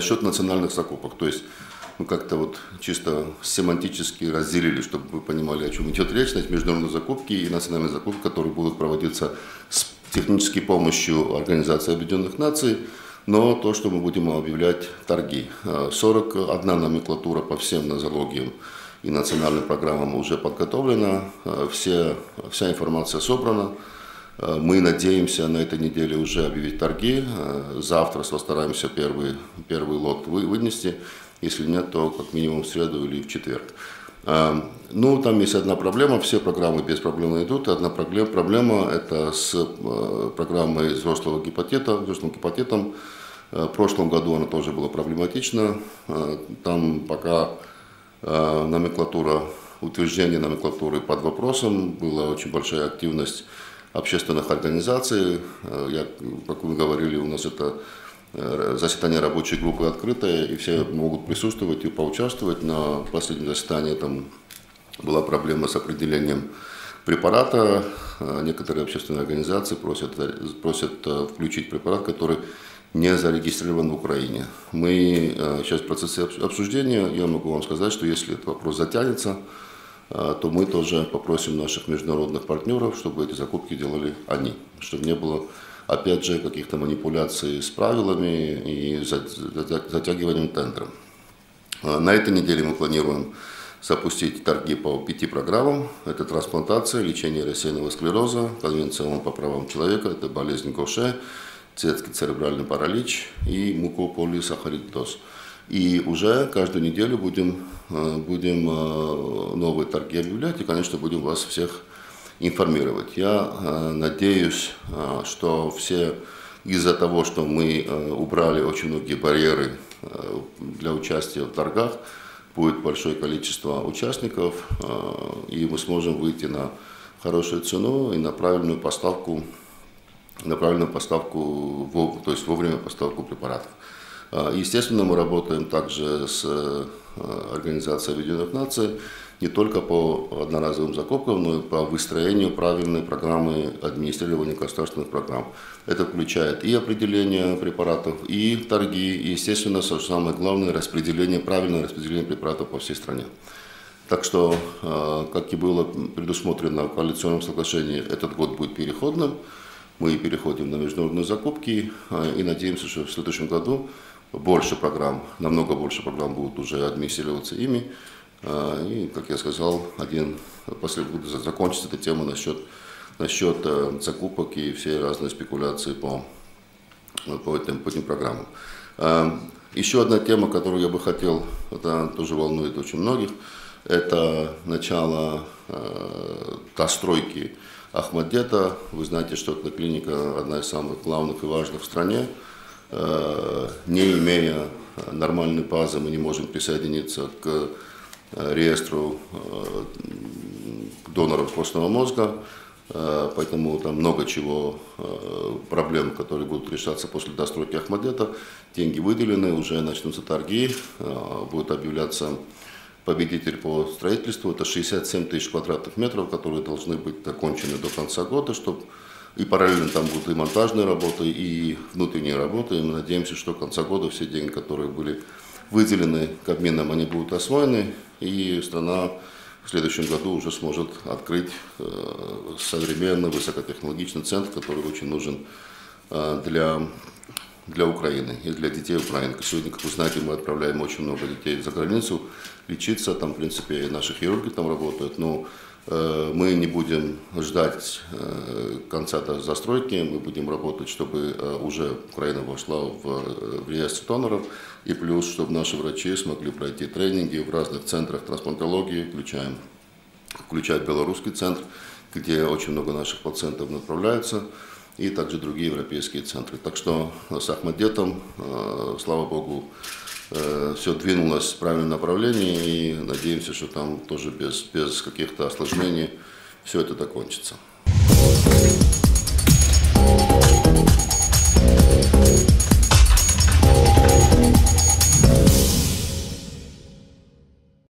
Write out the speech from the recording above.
насчет национальных закупок, то есть мы как-то вот чисто семантически разделили, чтобы вы понимали, о чем идет речь, значит, международные закупки и национальные закупки, которые будут проводиться с технической помощью Организации Объединенных Наций, но то, что мы будем объявлять торги. 41 номенклатура по всем нозологиям и национальным программам уже подготовлена, все, вся информация собрана. Мы надеемся на этой неделе уже объявить торги. Завтра постараемся первый, первый лот вынести. Если нет, то как минимум в среду или в четверг. Ну, там есть одна проблема, все программы без проблем идут. Одна проблема, проблема это с программой взрослого гепатита, взрослым гепатитом. В прошлом году она тоже была проблематична. Там пока номенклатура, утверждение номенклатуры под вопросом, была очень большая активность общественных организаций. Я, как вы говорили, у нас это Э, заседание рабочей группы открытое, и все могут присутствовать и поучаствовать. На последнем заседании там была проблема с определением препарата. Э, некоторые общественные организации просят, просят э, включить препарат, который не зарегистрирован в Украине. Мы сейчас в процессе обсуждения, я могу вам сказать, что если этот вопрос затянется, то мы тоже попросим наших международных партнеров, чтобы эти закупки делали они, чтобы не было опять же, каких-то манипуляций с правилами и затягиванием тендера. А, на этой неделе мы планируем запустить торги по пяти программам. Это трансплантация, лечение рассеянного склероза, конвенция ООН по правам человека, это болезнь Гоше, детский церебральный паралич и мукополисахаридоз. И уже каждую неделю будем, а, будем а, новые торги объявлять и, конечно, будем вас всех информировать. Я э, надеюсь, э, что все из-за того, что мы э, убрали очень многие барьеры для участия в торгах, будет большое количество участников, и мы сможем выйти на хорошую цену и на правильную поставку, на правильную поставку, то есть вовремя поставку препаратов. Естественно, мы работаем также с Организацией Объединенных Наций, не только по одноразовым закупкам, но и по выстроению правильной программы администрирования государственных программ. Это включает и определение препаратов, и торги, и, естественно, самое главное, распределение, правильное распределение препаратов по всей стране. Так что, э, как и было предусмотрено в коалиционном соглашении, этот год будет переходным. Мы переходим на международные закупки э, и надеемся, что в следующем году больше программ, намного больше программ будут уже администрироваться ими. А, и, как я сказал, один после закончится эта тема насчет, насчет э, закупок и все разные спекуляции по, по, этим, по этим программам. А, еще одна тема, которую я бы хотел, это тоже волнует очень многих, это начало э, достройки Ахмадета. Вы знаете, что эта клиника одна из самых главных и важных в стране. Э, не имея нормальной базы, мы не можем присоединиться к Э, реестру э, доноров костного мозга, поэтому там много чего, проблем, которые будут решаться после достройки Ахмадета. Деньги выделены, уже начнутся торги, будет объявляться победитель по строительству. Это 67 тысяч квадратных метров, которые должны быть закончены до конца года, чтобы и параллельно там будут и монтажные работы, и внутренние работы. И мы надеемся, что к конца года все деньги, которые были выделены к обменам, они будут освоены, и страна в следующем году уже сможет открыть э, современный высокотехнологичный центр, который очень нужен э, для, для Украины и для детей Украины. Сегодня, как вы знаете, мы отправляем очень много детей за границу лечиться, там, в принципе, наши хирурги там работают, но мы не будем ждать э, конца застройки, мы будем работать, чтобы э, уже Украина вошла в реестр доноров, и плюс, чтобы наши врачи смогли пройти тренинги в разных центрах трансплантологии, включаем, включая белорусский центр, где очень много наших пациентов направляются, и также другие европейские центры. Так что с Ахмадетом, слава богу, Э, все двинулось в правильном направлении и надеемся, что там тоже без, без каких-то осложнений все это закончится.